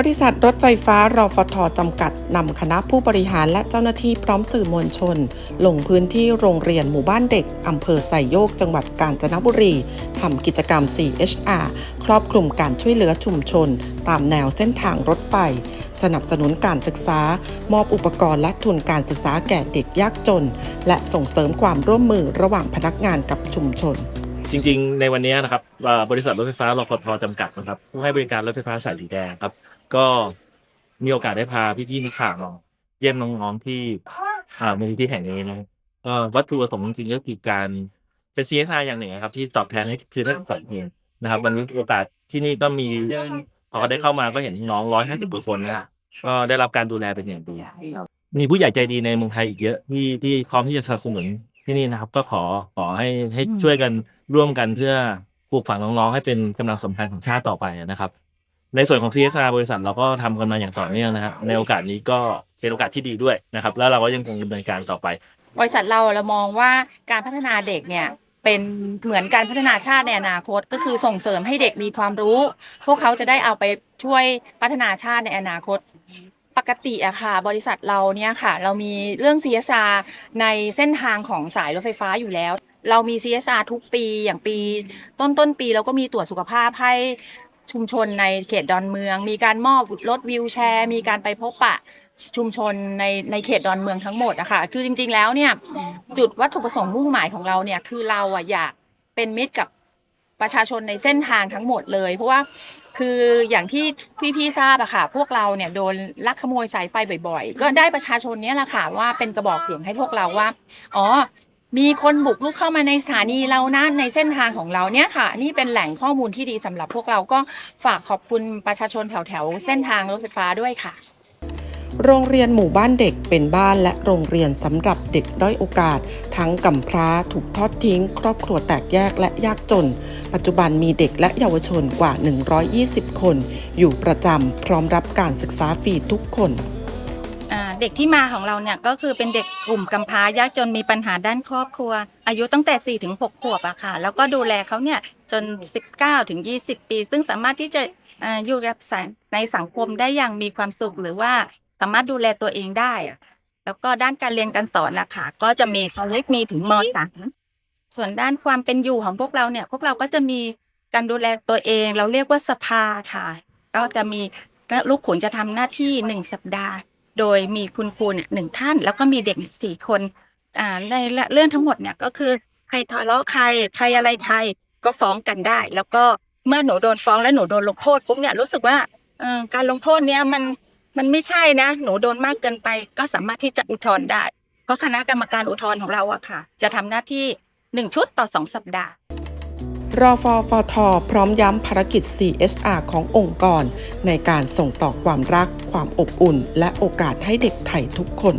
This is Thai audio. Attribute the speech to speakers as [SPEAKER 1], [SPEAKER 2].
[SPEAKER 1] บริษัทรถไฟฟ้ารอฟทจำกัดนำคณะผู้บริหารและเจ้าหน้าที่พร้อมสื่อมวลชน ลงพื้นที่โรงเรียนหมู่บ้านเด็กอำเภอไซโยก จังหวัดกาญจนบุรีทำกิจกรรม 4HR ครอบคลุมการช่วยเหลือชุมชน ตามแนวเส้นทางรถไฟสนับสนุนการศึกษา มอบอุปกรณ์และทุนการศึกษาแก่เด็กยากจน และส่งเสริมความร่วมมือระหว่างพนักงานกับชุมชน
[SPEAKER 2] จริงๆ ในวันนี้นะครับบริษัทรถไฟฟ้ารฟทจำกัดนะครับผู้ให้บริการรถไฟฟ้าสายสีแดงครับ ก็มีโอกาสได้พาพี่ๆนักข่าวเยี่ยมน้องๆที่อ่ามูลนิธิแห่งนี้นะก็วัตถุประสงค์จริงๆก็คือการเป็น CSR อย่างหนึ่งนะครับ ที่ตอบแทนให้คือนักศึกษาเองนะครับวันนี้โอกาสที่นี่ก็มีพอได้เข้ามาก็เห็นน้องร้อยห้าสิบกว่าคนนะครับก็ได้รับการดูแลเป็นอย่างดีมีผู้ใหญ่ใจดีในเมืองไทยอีกเยอะที่ที่พร้อมที่จะสนับสนุน ที่นี่นะครับ ก็ขอขอให้ให้ช่วยกันร่วมกันเพื่อปลูกฝังน้องๆให้เป็นกำลังสำคัญของชาติต่อไปนะครับ ในส่วนของ CSR บริษัทเราก็ทำกันมาอย่างต่อเนื่องนะครับในโอกาสนี้ก็เป็นโอกาสที่ดีด้วยนะครับ แล้วเราก็ยังคงดำเนินการต่อไป
[SPEAKER 3] บริษัทเราเรามองว่าการพัฒนาเด็กเนี่ยเป็นเหมือนการพัฒนาชาติในอนาคต ก็คือส่งเสริมให้เด็กมีความรู้ พวกเขาจะได้เอาไปช่วยพัฒนาชาติในอนาคต ปกติอะค่ะ บริษัทเราเนี่ยค่ะ เรามีเรื่อง CSR ในเส้นทางของสายรถไฟฟ้าอยู่แล้ว เรามี CSR ทุกปีอย่างปี ต้นต้นปีเราก็มีตรวจสุขภาพให้ชุมชนในเขตดอนเมือง มีการมอบรถวิวแชร์ มีการไปพบปะชุมชนในในเขตดอนเมืองทั้งหมดอะค่ะคือจริง ๆ แล้วเนี่ยจุดวัตถุประสงค์มุ่งหมายของเราเนี่ยคือเราอะอยากเป็นมิตรกับ ประชาชนในเส้นทางทั้งหมดเลย เพราะว่าคืออย่างที่พี่ๆทราบอะค่ะ พวกเราเนี่ยโดนลักขโมยสายไฟบ่อย ๆ ก็ได้ประชาชนเนี้ยแหละค่ะว่าเป็นกระบอกเสียงให้พวกเราว่า อ๋อ มีคนบุกรุกเข้ามาในสถานีเรานะในเส้นทางของเราเนี่ยค่ะ นี่เป็นแหล่งข้อมูลที่ดีสำหรับพวกเราก็ฝากขอบคุณประชาชนแถวๆเส้นทางรถไฟฟ้าด้วยค่ะ
[SPEAKER 1] โรงเรียนหมู่บ้านเด็กเป็นบ้านและโรงเรียนสำหรับเด็กด้อยโอกาส ทั้งกำพร้าถูกทอดทิ้ง ครอบครัวแตกแยกและยากจน ปัจจุบันมีเด็กและเยาวชนกว่า 120 คน อยู่ประจำพร้อมรับการศึกษาฟรีทุกคน
[SPEAKER 4] เด็กที่มาของเราเนี่ยก็คือเป็นเด็กกลุ่มกำพร้ายากจนมีปัญหาด้านครอบครัว อายุตั้งแต่ 4 ถึง 6 ขวบอะค่ะ แล้วก็ดูแลเขาเนี่ยจน 19 ถึง 20 ปี ซึ่งสามารถที่จะอยู่กับสังในสังคมได้อย่างมีความสุขหรือว่า สามารถดูแลตัวเองได้อะแล้วก็ด้านการเรียนการสอนนะคะก็จะมีเขาเรียกมีถึงม .3 ส่วนด้านความเป็นอยู่ของพวกเราเนี่ย พวกเราก็จะมีการดูแลตัวเอง เราเรียกว่าสภาค่ะก็จะมีลูกขุนจะทำหน้าที่หนึ่งสัปดาห์ โดยมีคุณครูเนี่ยหนึ่งท่าน แล้วก็มีเด็กสี่คนอ่าในเรื่องทั้งหมดเนี่ยก็คือใครทะเลาะใครใครอะไรใครก็ฟ้องกันได้ แล้วก็เมื่อหนูโดนฟ้องและหนูโดนลงโทษปุ๊บเนี่ยรู้สึกว่าการลงโทษเนี่ยมัน มันไม่ใช่นะ หนูโดนมากเกินไป ก็สามารถที่จะอุทธรณ์ได้ เพราะคณะกรรมการอุทธรณ์ของเราอะค่ะ จะทำหน้าที่หนึ่งชุดต่อสองสัปดาห์
[SPEAKER 1] รอฟอฟทพร้อมย้ำภารกิจ CSR ขององค์กร ในการส่งต่อความรัก ความอบอุ่น และโอกาสให้เด็กไทยทุกคน